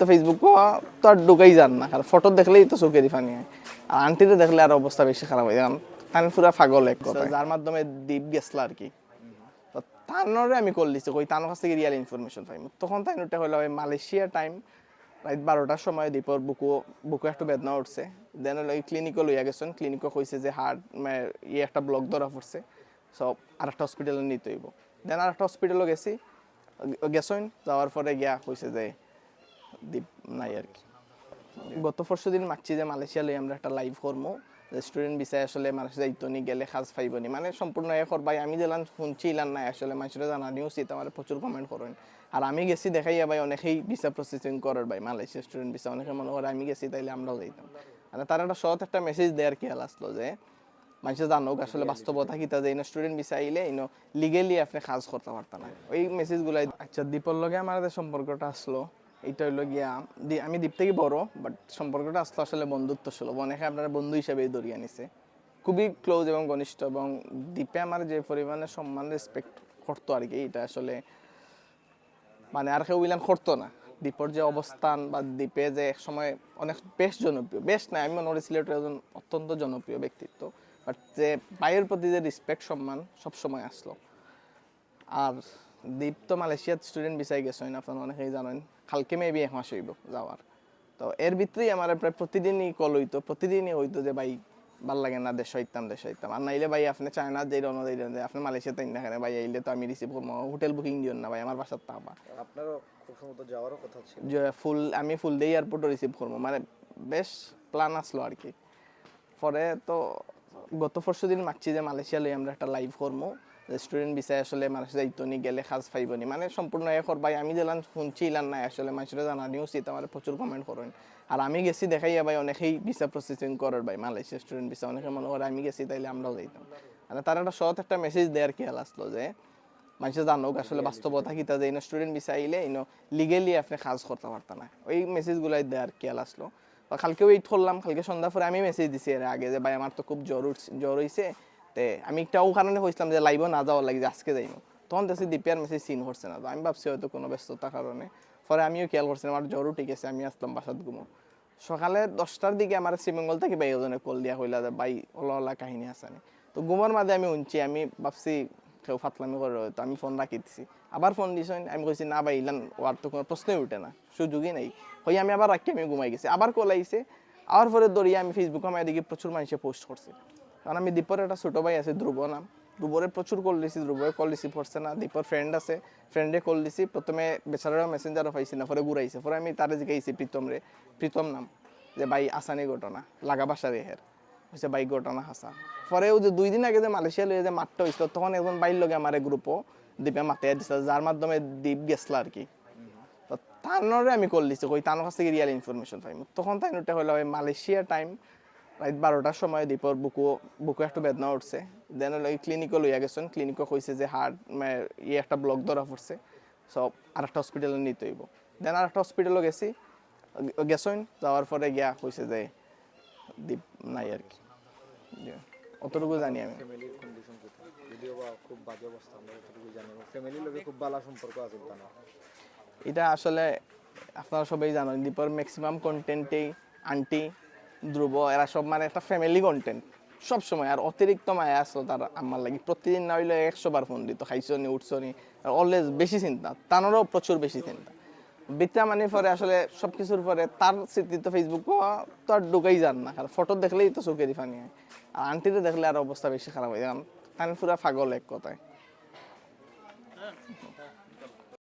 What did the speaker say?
তো ফেসবুক তো আর ঢুকাই যান না। আর ফটো দেখলেই তো চোখে ফানি হয়। আর আন্টিতে দেখলে আর অবস্থা বেশি খারাপ হয়। কারণ তান পুরা পাগল এক কথা যার মাধ্যমে দ্বীপ গেছিল আর কি। তানরে আমি কল দিছি, কই, তানোর কাছ থেকে রিয়েল ইনফরমেশন পাই। তখন তাই নোটা হলো মালয়েশিয়া টাইম রাত বারোটার সময় দীপর বুকু বুকু একটু বেদনা উঠছে। দেন হলো ক্লিনিকও লইয়া গেছেন। ক্লিনিকও কইছে যে হার্ট ইয়ে একটা ব্লক ধরা পড়ছে। সব আর একটা হসপিটালে নিতে হইব। দেন আর একটা হসপিটালও গেছি। গেছেন, যাওয়ার পরে গিয়া কইছে যে দ্বীপ নাই আর কি। গত পরশু দিন মাগছি যে মালয়েশিয়া লই আমরা একটা লাইভ করব রেস্টুরেন্ট বিষয়ে আসলে মানুষ যাইতো নি, গেলে খাজ পাইব নি। মানে সম্পূর্ণ এ করবাই আমি দিলাম শুনছি নাই আসলে মানুষের জানা নিউজ আমার প্রচুর কমেন্ট করেন আর আমি গেছি দেখাইয়া ভাই, অনেকেই ভিসা প্রসেসিং করার ভাই, মালয়েশিয়া স্টুডেন্ট ভিসা অনেকে মনে করে আমি গেছি তাইলে আমরাও যাইতাম। মানে তার একটা সৎ একটা মেসেজ দেওয়ার হাল আসলো যে মানুষের জানুক আসলে বাস্তবতা কিতা যে, ইনো স্টুডেন্ট ভিসা আইলে ইনো লিগেলি আপনি কাজ করতে পারতেন না ওই মেসেজগুলাই আচ্ছা দীপর লগে আমার সম্পর্কটা আসলো এইটা হইল গিয়া আমি দ্বীপ থেকে বড় বাট সম্পর্কটা আসলে আসলে বন্ধুত্ব সুলভ অনেকে আপনারা বন্ধু হিসাবেই ধরিয়ে নিছে খুবই ক্লোজ এবং ঘনিষ্ঠ এবং দ্বীপে আমার যে পরিমাণে সম্মান রেসপেক্ট করতো আর কি, এটা আসলে মানে আর কেউ ইলান করতো না। দ্বীপের যে অবস্থান বা দ্বীপে যে এক সময় অনেক বেশ জনপ্রিয়, বেশ না, আমি মনে করি সিলেটের একজন অত্যন্ত জনপ্রিয় ব্যক্তিত্ব বাট যে বাইরের প্রতি যে রেসপেক্ট সম্মান সব সময় আসলো। আর দ্বীপ তো মালয়েশিয়ার স্টুডেন্ট বিষয় গেছেন আপনারা অনেকেই জানেন কালকে মেবি এক মাস হইব যাওয়ার তো এর ভিতরেই আমার প্রায় প্রতিদিনই কল হইতো প্রতিদিনই হইতো যে ভাই ভালো লাগে না দেশ হইতাম দেশ হইতাম আর নাইলে ভাই আপনি চায়না যে রওনা দিলেন যে আপনি মালয়েশিয়াতে না কেন ভাই আইলে তো আমি রিসিভ করব হোটেল বুকিং দিও না ভাই আমার বাসার তাবা আপনারও খুব সম্ভবত যাওয়ারও কথা ছিল। যে ফুল আমি ফুল দিয়ে এয়ারপোর্টও রিসিভ করব মানে বেশ প্ল্যান আসলো আর কি পরে তো গত পরশু দিন মাগছি যে মালয়েশিয়া লই আমরা একটা লাইভ করব রেস্টুরেন্ট বিষয়ে আসলে মানুষ যাইতো নি, গেলে খাজ পাইব নি। মানে সম্পূর্ণ এ করবাই আমি দিলাম শুনছি ইলান নাই। আসলে মানুষের জানা নিউজ আমার প্রচুর কমেন্ট করেন। আর আমি গেছি দেখাই ভাই, অনেকেই ভিসা প্রসেসিং করার ভাই, মালয়েশিয়া স্টুডেন্ট ভিসা অনেকে মনে করে আমি গেছি, তাইলে আমরাও যাইতাম। মানে তার একটা সৎ একটা মেসেজ দেওয়ার হাল আসলো যে মানুষের জানুক আসলে বাস্তবতা কিতা যে, ইনো স্টুডেন্ট ভিসা আইলে ইনো লিগেলি আপনি কাজ করতে পারতেন না। ওই মেসেজগুলাই দেওয়ার হাল আসলো। কালকে ওয়েট করলাম, কালকে সন্ধ্যা পরে আমি মেসেজ দিছি এর আগে যে, ভাই, আমার তো খুব জ্বর জ্বর হইছে। তে, আমি একটা ও কারণে কইছিলাম যে লাইভও না যাওয়ার লাগে আজকে যাইনো তখন দেখছি দিপিয়ার মেসেজ সিন করছে না, তো আমি ভাবছি হয়তো কোনো ব্যস্ততার কারণে। পরে আমিও খেয়াল করছি আমার জ্বরও ঠিক আছে আমি আসলাম বাসাত ঘুমো। সকালে দশটার দিকে আমার শ্রীমঙ্গল থেকে ভাই ওজনে কল দিয়া কইলা যে, ভাই, ওলা ওলা কাহিনী আসানি। তো ঘুমার মাঝে আমি উনছি, আমি ভাবছি কেউ ফাতলামি করে আমি ফোন রাখি দিছি। আবার ফোন দিছেন আমি কইছি, না ভাই, ইলান, ওয়ার তো কোনো প্রশ্নই উঠে না, সুযোগই নাই। হই আমি আবার রাখি, আমি ঘুমাই গেছি। আবার কল আইছে, আবার পরে দড়িয়ে আমি ফেসবুকে আমার এদিকে প্রচুর মানুষে পোস্ট করছে। কারণ আমি দীপর একটা ছোট ভাই আছে, ধ্রুব নাম। ধ্রুবরে প্রচুর কল দিছি, ধ্রুবরে কল রিসিভ করছে না। দীপর ফ্রেন্ড আছে ফ্রেন্ডে কল দিছি। প্রথমে বেচারা মেসেঞ্জারও পাইছি না, পরে ঘুরাইছে। পরে আমি তারে জিগাইছি প্রীতম রে প্রীতম নাম, যে ভাই, আসানি ঘটনা, লাগা বাসা রেহের হচ্ছে বাইক ঘটনা হাসা পরে ও যে দুই দিন আগে যে মালয়েশিয়া লইয়া যে মাঠটা হয়েছিল তখন একজন বাইর লগে আমার গ্রুপও দ্বীপে মাথায় দিছিল, যার মাধ্যমে দ্বীপ গেছিল আর কি। তো তানরে আমি কল দিছি, কই, তানোর কাছ থেকে রিয়েল ইনফরমেশন পাই তখন তাই নোটা হলো মালয়েশিয়া টাইম রাত বারোটার সময় দীপর বুকু বুকু একটু বেদনা উঠছে। দেন হলো ক্লিনিকও লইয়া গেছেন। ক্লিনিকও কইছে যে হার্ট ইয়ে একটা ব্লক ধরা পড়ছে। সব আর একটা হসপিটালে নিতে হইব। দেন আর একটা হসপিটালও গেছি গেছেন। যাওয়ার পরে গিয়া কইছে যে দীপ নাই আর কি। অতটুকু জানি আমি। যদিও বা খুব বাজে অবস্থা আমরা যতটুকু জানি ফ্যামিলির লোকে খুব ভালো সম্পর্ক আছে এটা আসলে আপনারা সবাই জানেন দীপর ম্যাক্সিমাম কন্টেন্টেই আন্টি ধ্রুব, এরা সব মানে একটা ফ্যামিলি কন্টেন্ট সব সময় আর অতিরিক্ত মায়া আসলো তার আমার লাগি। প্রতিদিন না হইলে একশো বার ফোন দিত, খাইছো নি, উঠছো নি। অলওয়েজ বেশি চিন্তা তারও প্রচুর বেশি চিন্তা। বিদ্যা মানে পরে আসলে সব কিছুর পরে তার স্মৃতি তো ফেসবুক তো আর ঢুকাই যান না। কারণ ফটো দেখলেই তো চোখে ফানি হয়। আর আন্টিতে দেখলে আর অবস্থা বেশি খারাপ হয়। কারণ তার পুরা পাগল এক কথায়।